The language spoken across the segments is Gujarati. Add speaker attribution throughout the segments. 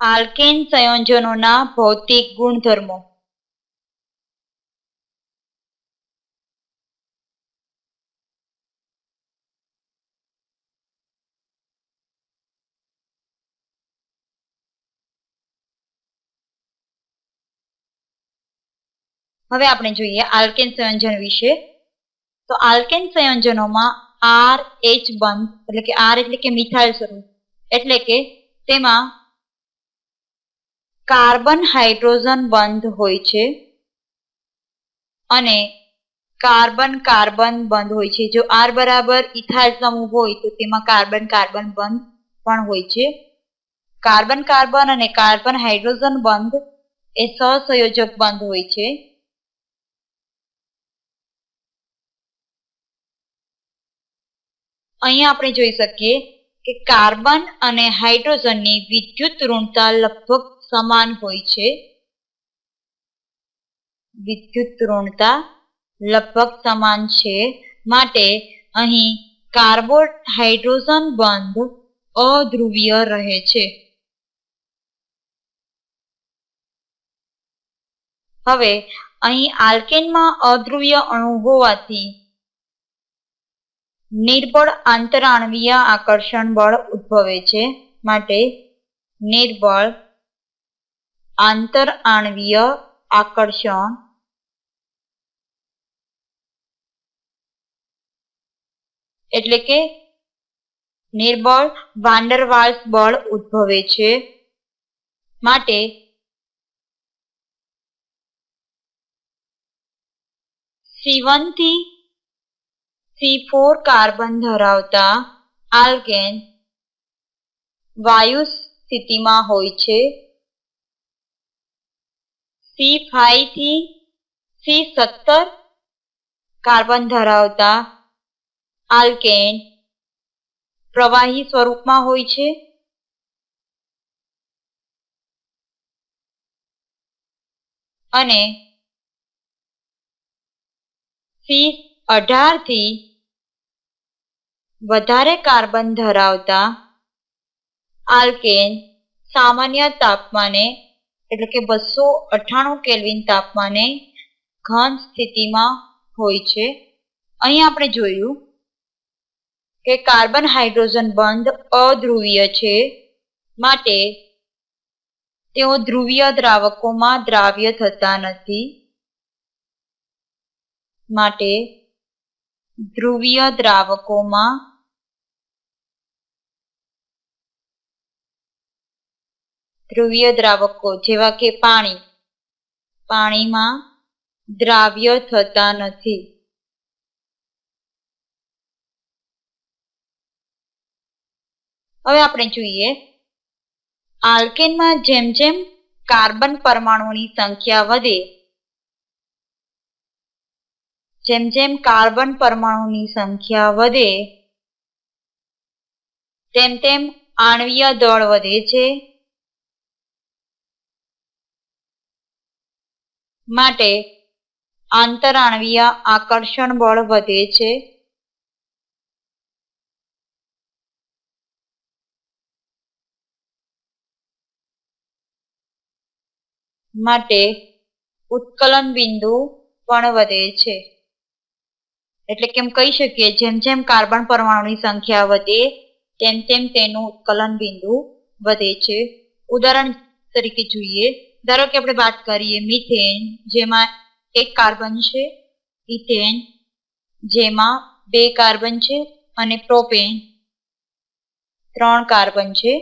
Speaker 1: આલ્કેન સંયોજનોના ભૌતિક ગુણધર્મો. હવે આપણે જોઈએ આલ્કેન સંયોજન વિશે. તો આલ્કેન સંયોજનોમાં આર એચ બંધ, એટલે કે આર એટલે કે મિથાઇલ સ્વરૂપ. એટલે કે તેમાં કાર્બન હાઇડ્રોજન બંધ હોય છે અને કાર્બન કાર્બન બંધ હોય છે. જો આર બરાબર ઇથાઇલ સમૂહ હોય તો તેમાં કાર્બન કાર્બન બંધ પણ હોય છે. કાર્બન કાર્બન અને કાર્બન હાઇડ્રોજન બંધ એ સહસંયોજક બંધ હોય છે. અહીંયા આપણે જોઈ શકીએ કે કાર્બન અને હાઇડ્રોજનની વિદ્યુત ઋણતા લગભગ સમાન હોય છે. વિદ્યુત ઋણતા લગભગ સમાન છે. માટે અહીં કાર્બોહાઇડ્રોજન બંધ અધ્રુવીય રહે છે. હવે અહીં આલ્કેનમાં અધ્રુવીય અણુ હોવાથી નિર્બળ આંતરાણવીય આકર્ષણ બળ ઉદ્ભવે છે. માટે નિર્બળ આંતરઆણવીય આકર્ષણ. એટલે કે નિર્બળ વાન્ડરવાલ્સ બળ ઉદ્ભવે છે. માટે સી થી સી ફોર કાર્બન ધરાવતા આલ્કેન વાયુ સ્થિતિમાં હોય છે. સી ફાઈવથી સી સત્તર કાર્બન ધરાવતા આલ્કેન પ્રવાહી સ્વરૂપમાં હોય છે. અને સી અઢારથી વધારે કાર્બન ધરાવતા આલ્કેન સામાન્ય તાપમાને એટલે કે બસો અઠ્ઠાણું કેલ્વિન તાપમાને ઘન સ્થિતિમાં હોય છે. અહીં આપણે જોયું કે કાર્બન હાઇડ્રોજન બંધ અધ્રુવીય છે માટે તેઓ ધ્રુવીય દ્રાવકોમાં દ્રાવ્ય થતા નથી માટે ધ્રુવીય દ્રાવકોમાં ધ્રુવીય દ્રાવકો જેવા કે પાણી. પાણીમાં દ્રાવ્ય થતા નથી. હવે આપણે જોઈએ આલ્કેનમાં જેમ જેમ કાર્બન પરમાણુની સંખ્યા વધે, જેમ જેમ કાર્બન પરમાણુની સંખ્યા વધે, તેમ તેમ આણવીય દળ વધે છે. માટે આંતરાણવીય આકર્ષણ બળ વધે છે. માટે ઉત્કલન બિંદુ પણ વધે છે. એટલે કેમ કહી શકીએ, જેમ જેમ કાર્બન પરમાણુની સંખ્યા વધે, તેમ તેમ તેનું ઉત્કલન બિંદુ વધે છે. ઉદાહરણ તરીકે જોઈએ ધારો કે આપણે વાત કરીએ મિથેન, જેમાં એક કાર્બન છે, ઇથેન, જેમાં બે કાર્બન છે અને પ્રોપેન, ત્રણ કાર્બન છે.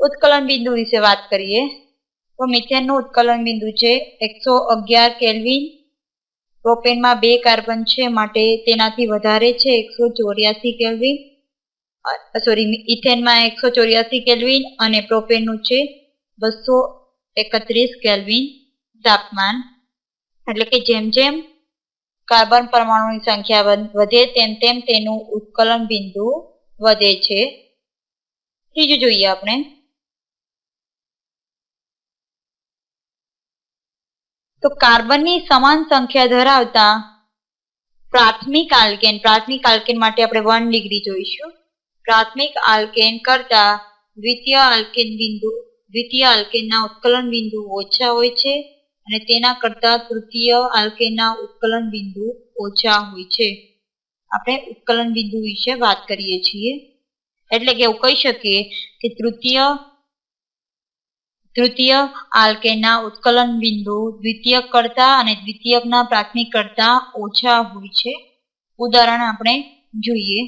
Speaker 1: ઉત્કલન બિંદુ વિશે વાત કરીએ, તો મિથેનનું ઉત્કલન બિંદુ છે એકસો અગિયાર કેલ્વિન. પ્રોપેનમાં બે કાર્બન છે માટે તેનાથી વધારે છે એકસો ચોર્યાસી કેલ્વિન. સોરી, ઇથેનમાં એકસો ચોર્યાસી કેલ્વિન અને પ્રોપેનનું છે બસો એકત્રીસ કેલ્વિન તાપમાન. એટલે કે જેમ જેમ કાર્બન પરમાણુની સંખ્યા વધે તેમ તેમ તેનું ઉત્કલન બિંદુ વધે છે. ત્રીજું જોઈએ આપણે. તો કાર્બનની સમાન સંખ્યા ધરાવતા પ્રાથમિક આલ્કેન પ્રાથમિક આલ્કેન માટે આપણે વન ડિગ્રી જોઈશું. પ્રાથમિક આલ્કેન કરતા દ્વિતીય આલ્કેન બિંદુ દ્વિતીય આલ્કેનના ઉત્કલન બિંદુ ઓછા હોય છે અને તેના કરતા તૃતીય આલ્કેનના ઉત્કલન બિંદુ ઓછા હોય છે. આપણે ઉત્કલન બિંદુ વિશે વાત કરીએ છીએ. એટલે કે એવું કહી શકીએ કે તૃતીય તૃતીય આલ્કેનના ઉત્કલન બિંદુ દ્વિતીય કરતા અને દ્વિતીયકના પ્રાથમિક કરતા ઓછા હોય છે. ઉદાહરણ આપણે જોઈએ.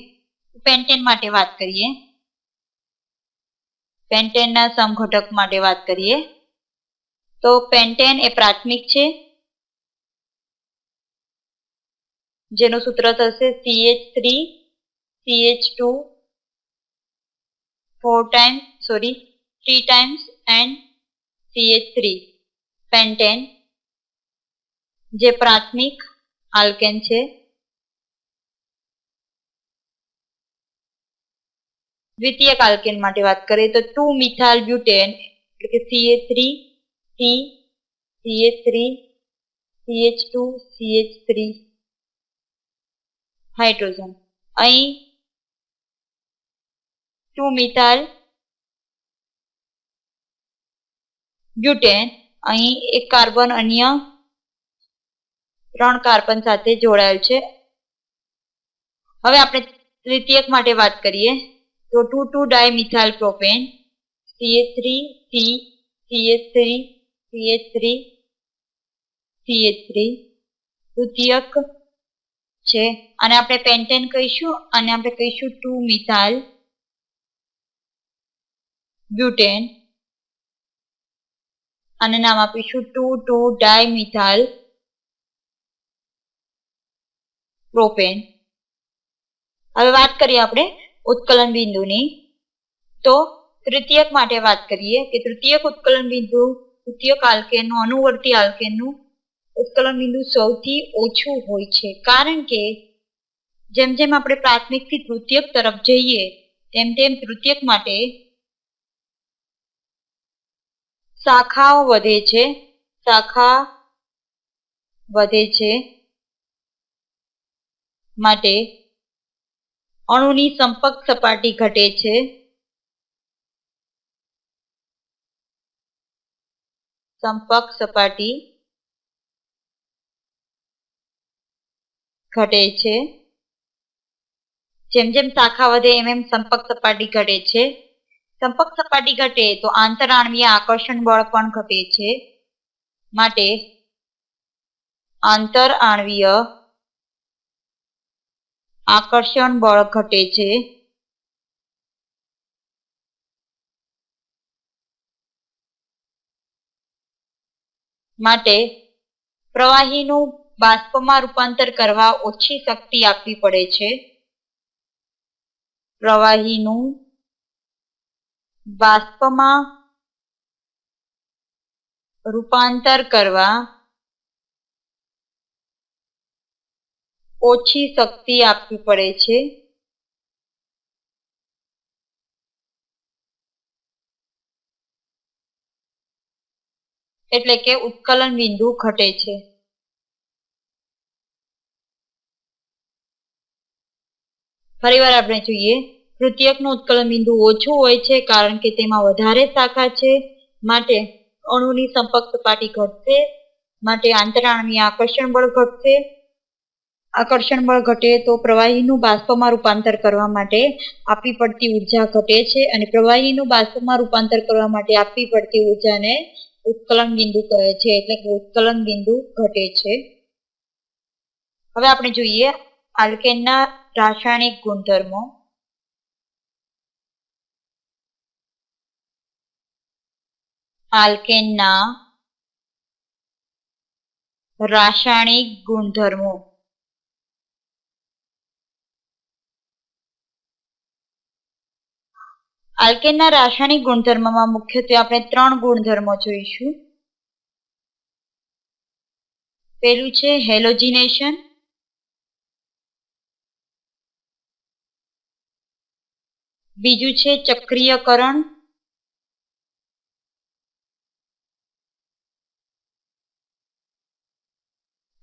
Speaker 1: પેન્ટેન માટે વાત કરીએ. પેન્ટેનના સમઘટક માટે વાત કરીએ. તો પેન્ટેન એ પ્રાથમિક છે. જેનું સૂત્ર થશે CH three CH two four times sorry three times and CH three pentane જે પ્રાથમિક આલ્કેન છે. દ્વિતીયક આલ્કેન માટે વાત કરીએ તો ટુ મિથાઇલ બ્યુટેન એટલે કે CH three C CH three CH two CH three hydrogen અહીં ટુ મિથાઇલ બ્યુટેન અહીં એક કાર્બન અન્ય ત્રણ કાર્બન સાથે જોડાયેલ છે. હવે આપણે તૃતીયક માટે વાત કરીએ. તો two two dimethyl propane CH three C CH three CH three CH three તૃતીયક છે. અને આપણે પેન્ટેન કહીશું, અને આપણે કહીશું ટુ મિથાઇલ બ્યુટેન. અને નામ આપીશું ટુ ટુ ડાયમિથાઇલ પ્રોપેન. હવે વાત કરીએ આપણે ઉત્કલન બિંદુની. તો તૃતીયક માટે વાત કરીએ કે તૃતીયક ઉત્કલન બિંદુ તૃતીયક આલ્કેનનું, અનુવર્તી આલ્કેનનું ઉત્કલન બિંદુ સૌથી ઓછું હોય છે. કારણ કે જેમ જેમ આપણે પ્રાથમિકથી તૃતીયક તરફ જઈએ, તેમ તેમ તૃતીયક માટે શાખાઓ વધે છે. શાખા વધે છે. માટે અણુની સંપર્ક સપાટી ઘટે છે. સંપર્ક સપાટી ઘટે છે. જેમ જેમ શાખા વધે, એમ એમ સંપર્ક સપાટી ઘટે છે. સંપર્ક સપાટી ઘટે તો આંતરાણવીય આકર્ષણ બળ પણ ઘટે છે. માટે આંતર આણવીય આકર્ષણ બળ ઘટે છે. માટે પ્રવાહીનું બાષ્પમાં રૂપાંતર કરવા ઓછી શક્તિ આપવી પડે છે. પ્રવાહીનું બાષ્પમાં રૂપાંતર કરવા ઓછી શક્તિ આપવી પડે છે. એટલે કે ઉત્કલન બિંદુ ઘટે છે. ફરીવાર આપણે જોઈએ. તૃતીયકનું ઉત્કલન બિંદુ ઓછું હોય છે કારણ કે તેમાં વધારે શાખા છે. માટે અણુની સંપર્ક સપાટી ઘટશે. માટે આંતરાણવીય આકર્ષણ બળ ઘટશે. આકર્ષણ બળ ઘટે તો પ્રવાહીનું બાષ્પમાં રૂપાંતર કરવા માટે આપવી પડતી ઊર્જા ઘટે છે અને પ્રવાહીનું બાષ્પમાં રૂપાંતર કરવા માટે આપવી પડતી ઉર્જાને ઉત્કલન બિંદુ કહે છે, એટલે કે ઉત્કલન બિંદુ ઘટે છે. હવે આપણે જોઈએ આલ્કેનના રાસાયણિક ગુણધર્મો. આલ્કેનના રાસાયણિક ગુણધર્મો. આલ્કેનના રાસાયણિક ગુણધર્મમાં મુખ્યત્વે આપણે ત્રણ ગુણધર્મો જોઈશું. પેલું છે હેલોજિનેશન. બીજું છે ચક્રીયકરણ.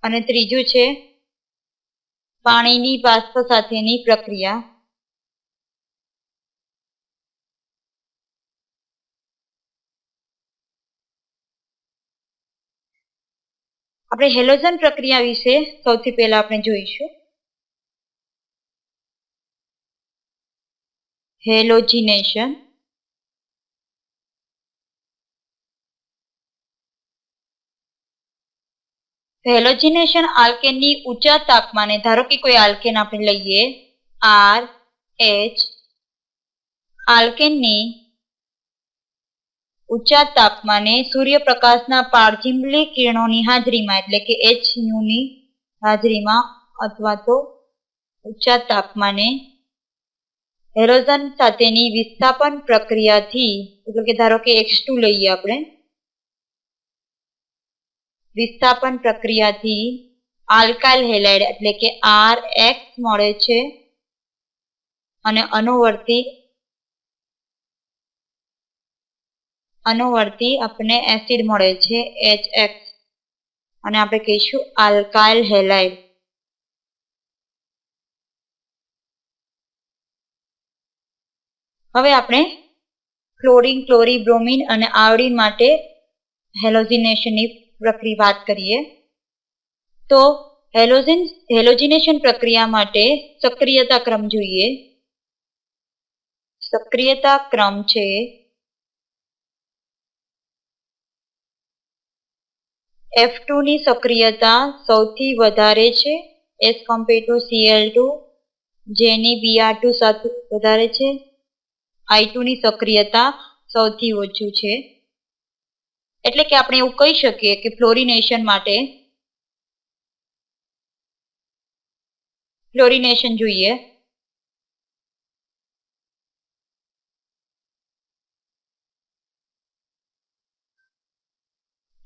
Speaker 1: અને ત્રીજું છે પાણીની બાષ્પ સાથેની પ્રક્રિયા. આપણે હેલોજન પ્રક્રિયા વિશે સૌથી પહેલા આપણે જોઈશું. હેલોજિનેશન. હેલોજિનેશન આલ્કેનની ઊંચા તાપમાને, ધારો કે કોઈ આલ્કેન આપણે લઈએ આર એચ આલ્કેનની ઊંચા તાપમાને સૂર્યપ્રકાશના પારજીમલી કિરણોની હાજરીમાં, એટલે કે એચની હાજરીમાં અથવા તો ઊંચા તાપમાને હેરોઝન સાથેની વિસ્થાપન પ્રક્રિયાથી, એટલે કે ધારો કે એક્સ ટુ લઈએ આપણે, વિસ્થાપન પ્રક્રિયાથી આલ્કાઇલ હેલાઇડ, એટલે કે આર એક્સ મળે છે અને અનુવર્તી અનુવર્તી આપણને એસિડ મળે છે એચ એક્સ અને આપણે કહીશું આલ્કાઇલ હેલાઇડ હવે આપણે ક્લોરિન ક્લોરી બ્રોમિન અને આયોડિન માટે હેલોજિનેશનની પ્રક્રિયા વાત કરીએ. તો હેલોજિન હેલોજિનેશન પ્રક્રિયા માટે સક્રિયતા ક્રમ જોઈએ. સક્રિયતા ક્રમ છે એફની સક્રિયતા સૌથી વધારે છે. As compare to Cl two જેની બીઆર ટુ સાથે વધારે છે. આઈ ની સક્રિયતા સૌથી ઓછું છે. એટલે કે આપણે એવું કહી શકીએ કે ફ્લોરિનેશન માટે ફ્લોરિનેશન જોઈએ.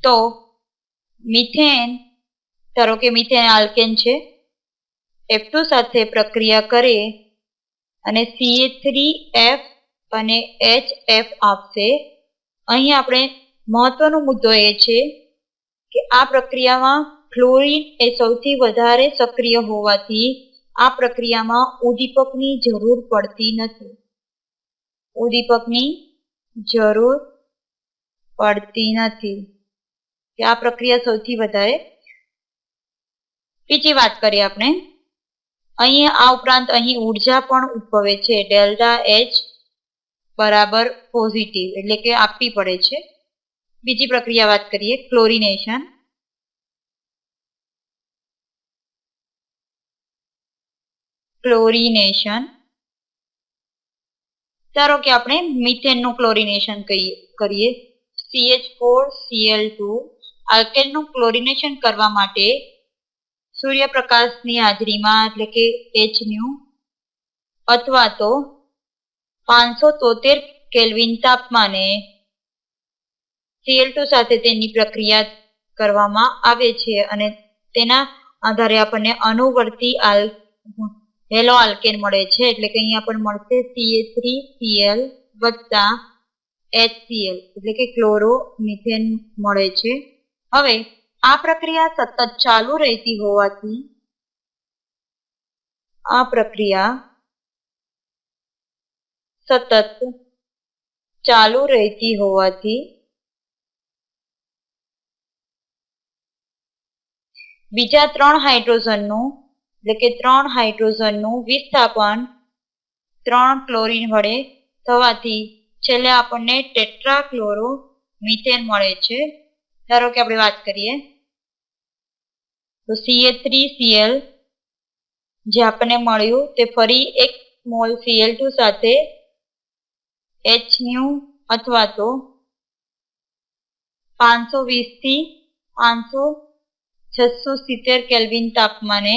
Speaker 1: તો મિથેન, ધારો કે મિથેન આલ્કેન છે, એફ સાથે પ્રક્રિયા કરે અને સીએ થ્રી એફ અને એચ એફ આપશે. અહીં આપણે મહત્વનો મુદ્દો એ છે કે આ પ્રક્રિયામાં ફ્લોરિન એ સૌથી વધારે સક્રિય હોવાથી આ પ્રક્રિયામાં ઉદ્દીપકની જરૂર પડતી નથી. ઉદ્દીપકની જરૂર પડતી નથી. કે આ પ્રક્રિયા સૌથી વધારે બીજી વાત કરીએ આપણે. અહીં આ ઉપરાંત અહીં ઊર્જા પણ ઉદ્ભવે છે. ડેલ્ટા એચ બરાબર પોઝિટિવ એટલે કે આપવી પડે છે. બીજી પ્રક્રિયા વાત કરીએ ક્લોરિનેશન ક્લોરિનેશન ધારો કે આપણે મિથેનનું ક્લોરિનેશન કહીએ, કરીએ. સીએચ ફોર સીએલ ટુ આલ્કેનનું ક્લોરિનેશન કરવા માટે સૂર્યપ્રકાશની હાજરીમાં એટલે કે એચ ન્યુ અથવા તો પાંચસો તોતેર કેલ્વિન તાપમાને સીએલ ટુ સાથે તેની પ્રક્રિયા કરવામાં આવે છે અને તેના આધારે આપણને અનુવર્તી આલ, હેલો આલ્કેન મળે છે એટલે કે અહીંયા પણ મળશે સીએ થ્રી સીએલ વત્તા એચસીએલ એટલે કે ક્લોરો મિથેન મળે છે. હવે, આ પ્રક્રિયા સતત ચાલુ રહેતી હોવાથી આ પ્રક્રિયા સતત ચાલુ રહેતી હોવાથી બીજા ત્રણ હાઇડ્રોજનનું, એટલે કે ત્રણ હાઇડ્રોજનનું વિસ્થાપન ત્રણ ક્લોરીન વડે થવાથી છેલ્લે આપણને ટેટ્રાક્લોરો મિથેન મળે છે. ધારો કે આપણે વાત કરીએ, તો સીએ થ્રી સીએલ જે આપણને મળ્યું તે ફરી એક મોલ સીએલ ટુ સાથે એચ ન્યુ અથવા તો પાંચસો વીસથી પાંચસો છસો સિત્તેર કેલ્વિન તાપમાને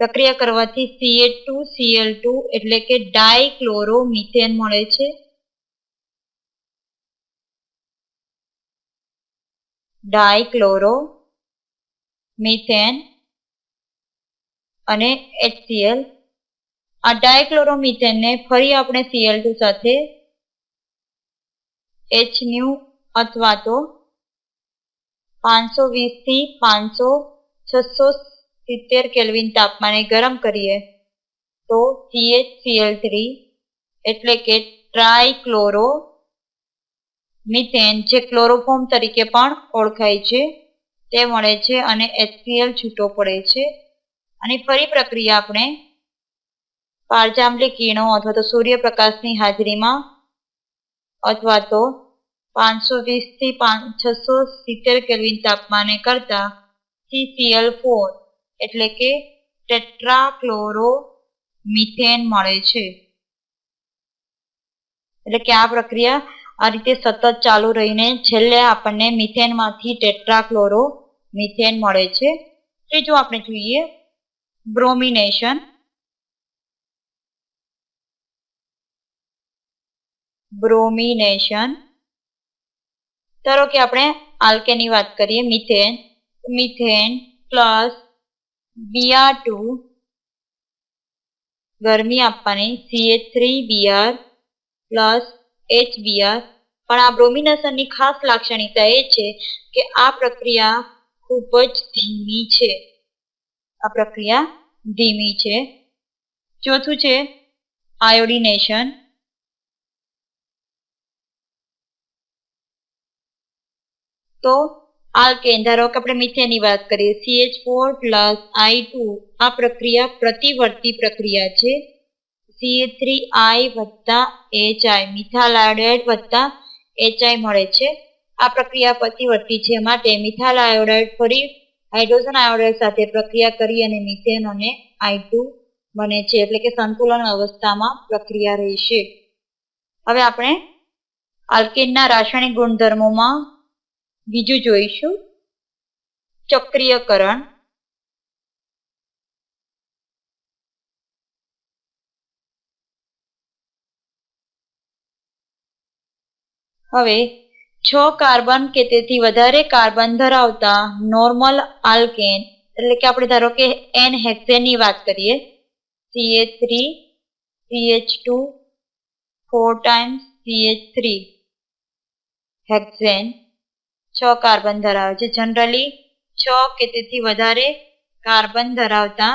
Speaker 1: પ્રક્રિયા કરવાથી સીએ ટુ સીએલ ટુ એટલે કે ડાયક્લોરોમિથેન મળે છે. ડાયક્લોરો મિથેન અને એચસીએલ. આ ડાયક્લોરોમિથેનને ફરી આપણે સીએલ સાથે એચ ન્યુ અથવા તો પાંચસો વીસથી પાંચસો છસો સિત્તેર કેલ્વિન તાપમાને ગરમ કરીએ તો સીએચ સીએલ થ્રી એટલે કે ટ્રાયક્લોરો મિથેન જે ક્લોરોફોર્મ તરીકે પણ ઓળખાય છે, તે મળે છે અને એચસીએલ છૂટો પડે છે. અને ફરી પ્રક્રિયા આપણે પારજાંબલી કિરણો અથવા તો સૂર્યપ્રકાશની હાજરીમાં અથવા તો પાંચસો વીસથી છસો સિત્તેર કેલ્વિન તાપમાને કરતા સીસીએલ ફોર એટલે કે ટેટ્રાક્લોરો મિથેન મળે છે. એટલે કે આ પ્રક્રિયા આ રીતે સતત ચાલુ રહીને છેલ્લે આપણને મિથેનમાંથી ટેટ્રાક્લોરો મિથેન મળે છે. ત્રીજું આપણે જોઈએ, બ્રોમિનેશન. બ્રોમિનેશન. ધારો કે આપણે આલ્કેની વાત કરીએ, methane. Methane plus Br two ગરમી આપવાની, CH three Br plus H Br પણ આ બ્રોમિનેશનની ખાસ લાક્ષણિકતા એ છે કે આ પ્રક્રિયા ખૂબ જ ધીમી છે. આ પ્રક્રિયા ધીમી છે. ચોથું છે આયોડિનેશન. તો આલ્કેન ધારો કે આપણે મિથેનની વાત કરીએ. CH four plus I two આ પ્રક્રિયા પ્રતિવર્તી પ્રક્રિયા છે. સીએ થ્રી આઈ વત્તા એચ આઈ મિથાલ વત્તા એચઆઈ મળે છે. આ પ્રક્રિયા પતિવર્તી છે. માટે મિથાલ આયોડાઇડ ફરી હાઇડ્રોજન આયોડાઇડ સાથે પ્રક્રિયા કરી અને મિથેન અને આઈ બને છે. એટલે કે સંતુલન અવસ્થામાં પ્રક્રિયા રહેશે. હવે આપણે આલ્કેનના રાસાયણિક ગુણધર્મોમાં બીજું જોઈશું. ચક્રીયકરણ. હવે, છ કાર્બન કે તેથી વધારે કાર્બન ધરાવતા નોર્મલ આલ્કેન, એટલે કે આપણે ધારો કે એન હેક્સેનની વાત કરીએ CH three CH two four times CH three hexane છ કાર્બન ધરાવે છે. જનરલી છ કે તેથી વધારે કાર્બન ધરાવતા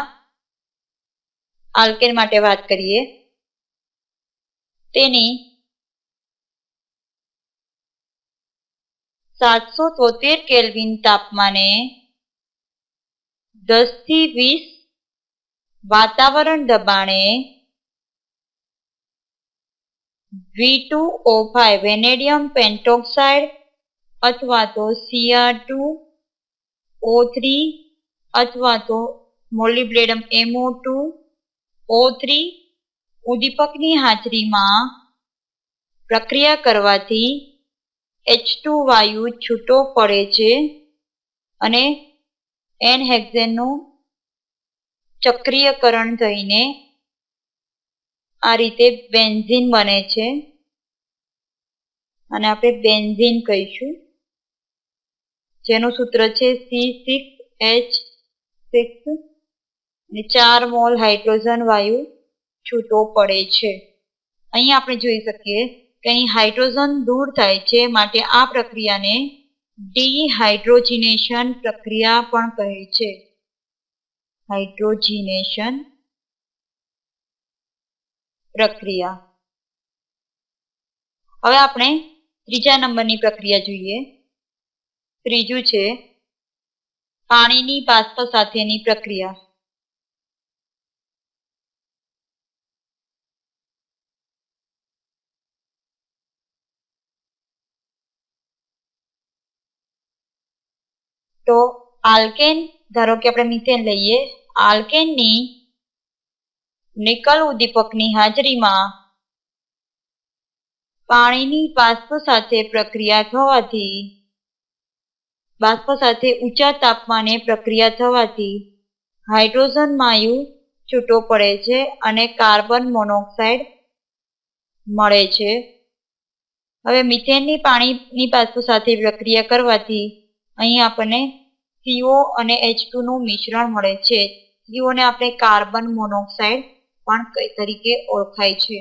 Speaker 1: આલ્કેન માટે વાત કરીએ. તેની સાતસો તોતેર કેલ્વિન તાપમાને દસથી વીસ વાતાવરણ દબાણે V two O five vanadium pentoxide અથવા તો સીઆર ટુ ઓ થ્રી અથવા તો molybdenum MO two O three ઉદ્દીપકની હાજરીમાં પ્રક્રિયા કરવાથી એચ ટુ વાયુ છૂટો પડે છે અને એન હેક્ઝેનનું ચક્રીયકરણ થઈને આ રીતે બેન્ઝીન બને છે. અને આપણે બેન્ઝીન કહીશું. જેનું સૂત્ર છે સી સિક્સ એચ સિક્સ અને ચાર મોલ હાઇડ્રોજન વાયુ છૂટો પડે છે. અહીં આપણે જોઈ શકીએ અહીં હાઇડ્રોજન દૂર થાય છે માટે આ પ્રક્રિયાને ડીહાઇડ્રોજિનેશન પ્રક્રિયા પણ કહે છે. હાઇડ્રોજિનેશન પ્રક્રિયા. હવે આપણે ત્રીજા નંબરની પ્રક્રિયા જોઈએ. ત્રીજું છે પાણીની બાષ્પ સાથેની પ્રક્રિયા. તો આલ્કેન, ધારો કે આપણે મિથેન લઈએ, આલ્કેનની નિકલ ઉદ્દીપકની હાજરીમાં પાણીની બાષ્પ સાથે પ્રક્રિયા થવાથી, બાષ્પ સાથે ઊંચા તાપમાને પ્રક્રિયા થવાથી હાઇડ્રોજન વાયુ છૂટો પડે છે અને કાર્બન મોનોક્સાઇડ મળે છે. હવે મિથેનની પાણીની બાષ્પ સાથે પ્રક્રિયા કરવાથી અહીં આપણને સીઓ અને એચનું મિશ્રણ મળે છે. સીઓને આપણે કાર્બન મોનોક્સાઇડ પણ તરીકે ઓળખાય છે.